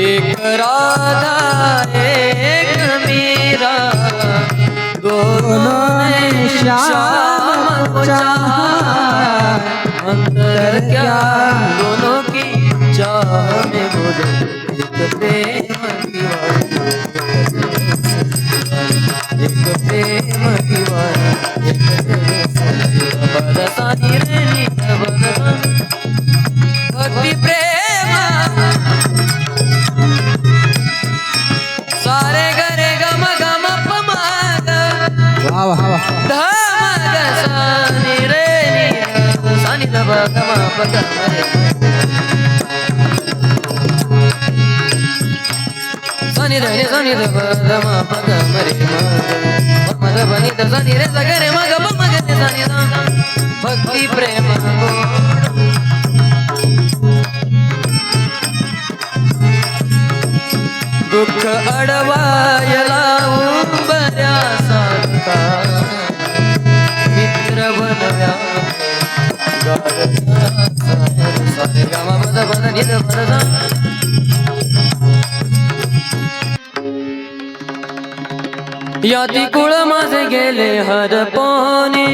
एक राधा एक मीरा। दोनों में श्याम चाहा। अंतर क्या दोनों की चाह में बोलो? एक प्रेम वाणी, एक प्रेम की वाणी, एक प्रेम। बरसानी रे गम पग रे सानी रे नी सानी दब गम पग मरे मग मग बनी द सानी रे सगरे मग मग रे सानी दा भक्ती प्रेम गोड दुःख अडवायला उंबऱ्यासारखा मित्र याती कुळ माझे गेले हरपोनी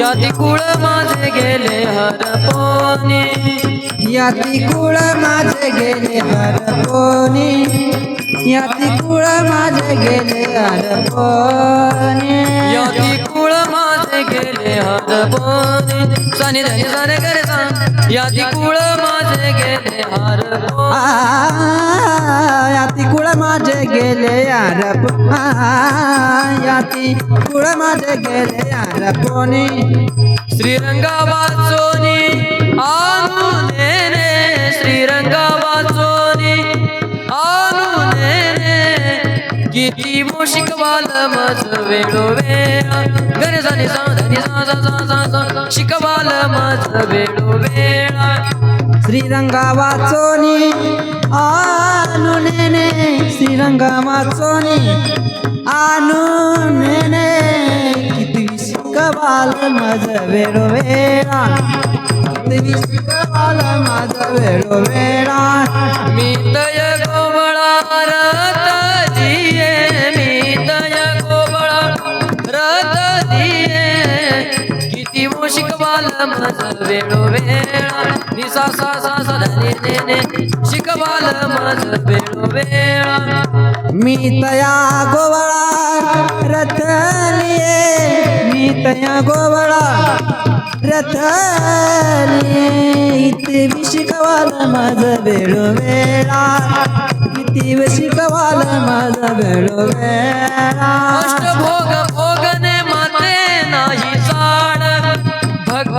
याती कुळ माझे गेले हरपोनी याती कुळ माझे गेले हरपोनी याती कुळ माझे गेले हरपोनी याती कुळ माझे गेले हरपोनी सानी धनी सारे करे सा याती कुळ माझे गेले आ, याती कुळ माझे गेले हरप याती कुळ माझे गेले हरपोनी श्रीरंगा वाचोनी आनुने रे श्रीरंगा किती मोशिक वाल मज वेळो वेळा गरे जाणे साधनी सा सा सा शिकवाल मज वेळो वेळा श्रीरंगा वाचोनी आनु नेने. श्रीरंगा वाचोनी आनु नेने. किती शिकवाल माझ वेळो वेळा किती शिकवाल माझ वेळो वेळा मी तय शिकवाल मज वेळो निसा सा सा सा धने ने शिकवाल मज वेळो मी तया गोवळा रथलिये मी तया गोवळा रथलिये इथे शिकवाल माझ वेळोवेळा किती शिकवाल माझ वेळोवेळा अष्टभोग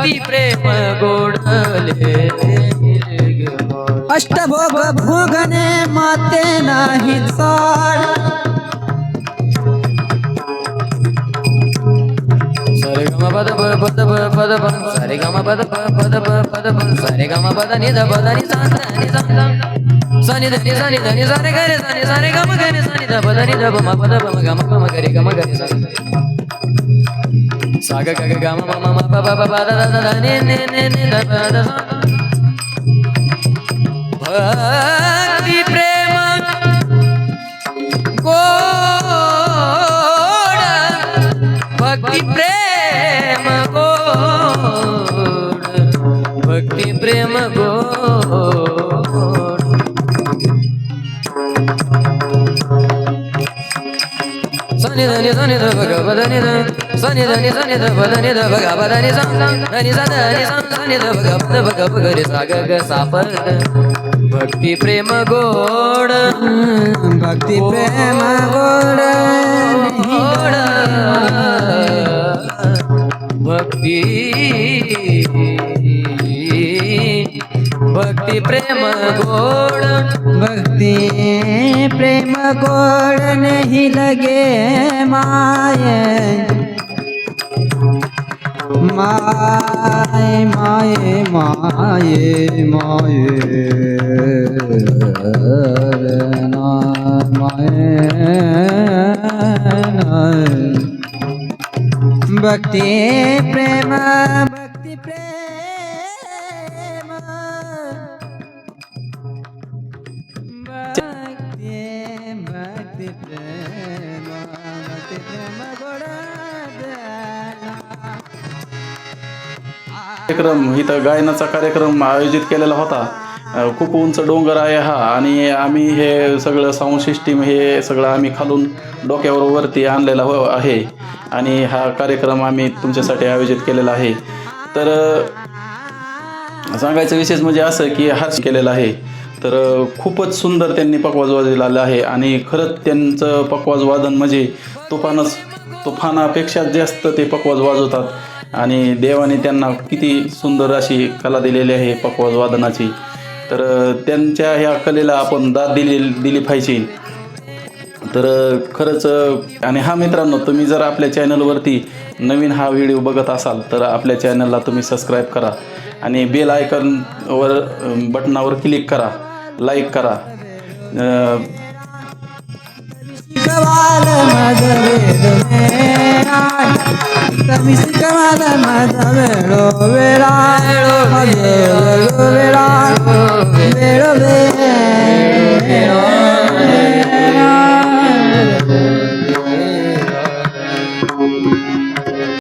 भक्ती प्रेम गोडले? अष्टभोग भोगने माते नाही चाड सरे गम पद पद पद प सरे गम पद पद पद प सरे गम पद नि ध पद नि सा नि सा सनि नि सा नि ध नि सा रे ग रे सा नि सा रे ग म ग रे सा नि ध पद नि ध म पद प म ग म प म ग रे சக கக கம மம ம ப ப ப ப த த த நி நி நி நி த ப த ப सनि ध भग पदनि ध सनि धनि सनि ध पदनि ध भग पदनि सा सा धनि सा सनि ध भग पद भग भग रे सा ग ग सा प भक्ती प्रेम गोड भक्ती प्रेम गोड गोड भक्ती प्रेम गोड भक्ति प्रेम गोड नहीं लगे माये. माय माय माये माय. माय भक्ती भक्ति प्रेम भक्ति प्रेम. प्रेम प्रेम कार्यक्रम इथं गायनाचा कार्यक्रम आयोजित केलेला होता. खूप उंच डोंगर आहे हा आणि आम्ही हे सगळं साऊंड सिस्टीम हे सगळं आम्ही खालून डोक्यावर वरती आणलेला हो आहे. आणि हा कार्यक्रम आम्ही तुमच्यासाठी आयोजित केलेला आहे. तर सांगायचं विशेष म्हणजे असं की हाच केलेला आहे. तर खूपच सुंदर त्यांनी पकवाज वाजवलेला आहे आणि खरंच त्यांचं पकवाज वादन म्हणजे तुफानच तुफानापेक्षा जास्त ते पकवाज वाजवतात. आणि देवाने त्यांना किती सुंदर अशी कला दिलेली आहे पकवाज वादनाची. तर त्यांच्या ह्या कलेला आपण दाद दिली दिली पाहिजे. तर खरंच आणि हा मित्रांनो तुम्ही जर आपल्या चॅनलवरती नवीन हा व्हिडिओ बघत असाल तर आपल्या चॅनलला तुम्ही सबस्क्राईब करा आणि बेल आयकनवर बटनावर क्लिक करा. लाईक करा. माझा शिकवाल